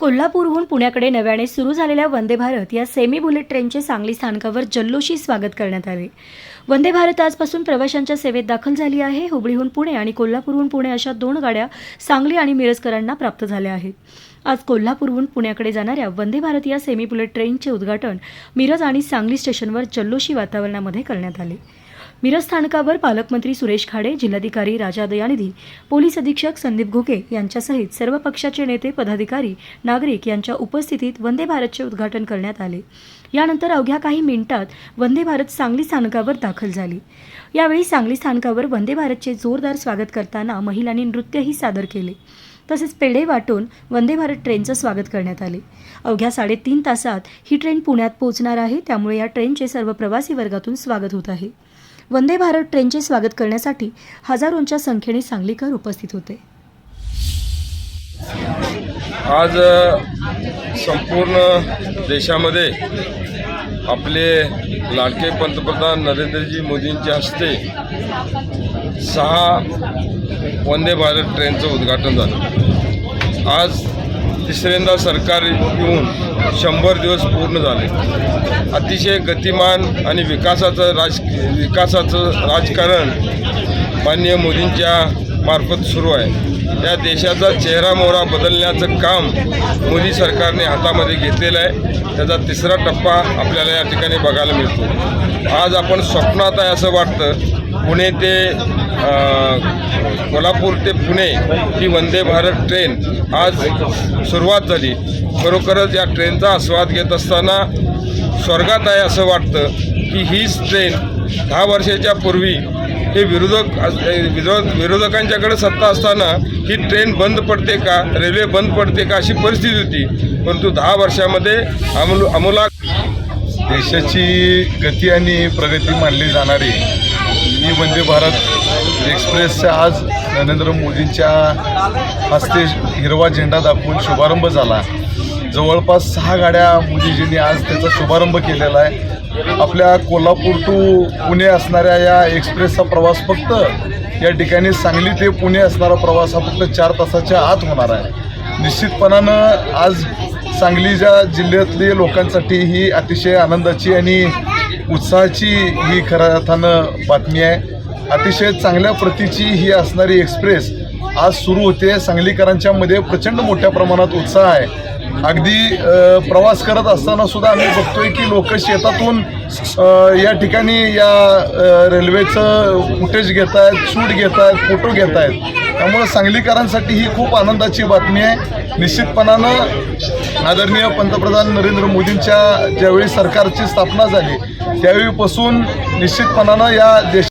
कोल्हापूरहून पुण्याकडे नव्याने सुरू झालेल्या वंदे भारत या सेमी बुलेट ट्रेनचे सांगली स्थानकावर जल्लोषी स्वागत करण्यात आले. वंदे भारत आजपासून प्रवाशांच्या सेवेत दाखल झाली आहे. हुबळीहून पुणे आणि कोल्हापूरहून पुणे अशा दोन गाड्या सांगली आणि मिरजकरांना प्राप्त झाल्या आहेत. आज कोल्हापूरहून पुण्याकडे जाणाऱ्या वंदे भारत या सेमी बुलेट ट्रेनचे उद्घाटन मिरज आणि सांगली स्टेशनवर जल्लोषी वातावरणामध्ये करण्यात आले. मिरज स्थानकावर पालकमंत्री सुरेश खाडे जिल्हाधिकारी राजा दयानिधी पोलीस अधीक्षक संदीप घुके यांच्यासहित सर्व पक्षाचे नेते पदाधिकारी नागरिक यांच्या उपस्थितीत वंदे भारतचे उद्घाटन करण्यात आले. यानंतर अवघ्या काही मिनिटात वंदे भारत सांगली स्थानकावर दाखल झाली. यावेळी सांगली स्थानकावर वंदे भारतचे जोरदार स्वागत करताना महिलांनी नृत्यही सादर केले. तसेच पेढे वाटून वंदे भारत ट्रेनचं स्वागत करण्यात आले. अवघ्या साडेतीन तासात ही ट्रेन पुण्यात पोहोचणार आहे त्यामुळे या ट्रेनचे सर्व प्रवासी वर्गातून स्वागत होत आहे. वंदे भारत ट्रेनचे स्वागत करण्यासाठी हजारोंच्या संख्येने सांगलीकर उपस्थित होते. आज संपूर्ण देशामध्ये आपले लाडके पंतप्रधान नरेंद्रजी मोदींच्या हस्ते सहा वंदे भारत ट्रेनचं उद्घाटन झालं. आज तिसऱ्यांदा सरकार येऊन शंभर दिवस पूर्ण झाले. अतिशय गतिमान आणि विकासाचं राज विकासाचं राजकारण माननीय मोदींच्या मार्फत सुरू आहे. या देशाचा चेहरा मोहरा बदलण्याचं काम मोदी सरकारने हातामध्ये घेतलेलं आहे. त्याचा तिसरा टप्पा आपल्याला या ठिकाणी बघायला मिळतो. आज आपण स्वप्नात आहे असं वाटतं. पुणे ते कोल्हापूर ते पुणे ही वंदे भारत ट्रेन आज सुरुवात झाली. खरोखरच या ट्रेनचा आस्वाद घेत असताना स्वर्गात आहे असं वाटतं की हीच ट्रेन दहा वर्षाच्या पूर्वी हे विरोधक विरोध विरोधकांच्याकडे सत्ता असताना ही ट्रेन बंद पडते का रेल्वे बंद पडते का अशी परिस्थिती होती. परंतु दहा वर्षामध्ये अमूल अमूला देशाची गती आणि प्रगती मानली जाणारी ही वंदे भारत एक्सप्रेसचा आज नरेंद्र मोदींच्या हस्ते हिरवा झेंडा दाखवून शुभारंभ झाला. जवळपास सहा गाड्या मोदीजींनी आज त्याचा शुभारंभ केलेला आहे. आपल्या कोल्हापूर टू पुणे असणाऱ्या या एक्सप्रेसचा प्रवास फक्त या ठिकाणी सांगली ते पुणे असणारा प्रवास हा फक्त चार तासाच्या आत होणार आहे. निश्चितपणानं आज सांगलीच्या जिल्ह्यातली लोकांसाठी ही अतिशय आनंदाची आणि उत्साहाची ही खऱ्या अर्थानं बातमी आहे. अतिशय चांगल्या प्रतीची ही असणारी एक्सप्रेस आज सुरू होते. सांगलीकरांच्या मध्ये प्रचंड मोठ्या प्रमाणात उत्साह आहे. अगदी प्रवास करत असताना सुद्धा आम्ही बघतोय की लोक शेतातून या ठिकाणी या रेल्वेचं फुटेज घेत आहेत शूट घेत आहेत फोटो घेत आहेत त्यामुळं सांगलीकरांसाठी ही खूप आनंदाची बातमी आहे. निश्चितपणानं आदरणीय पंतप्रधान नरेंद्र मोदींच्या ज्यावेळी सरकारची स्थापना झाली त्यावेळीपासून निश्चितपणानं या देश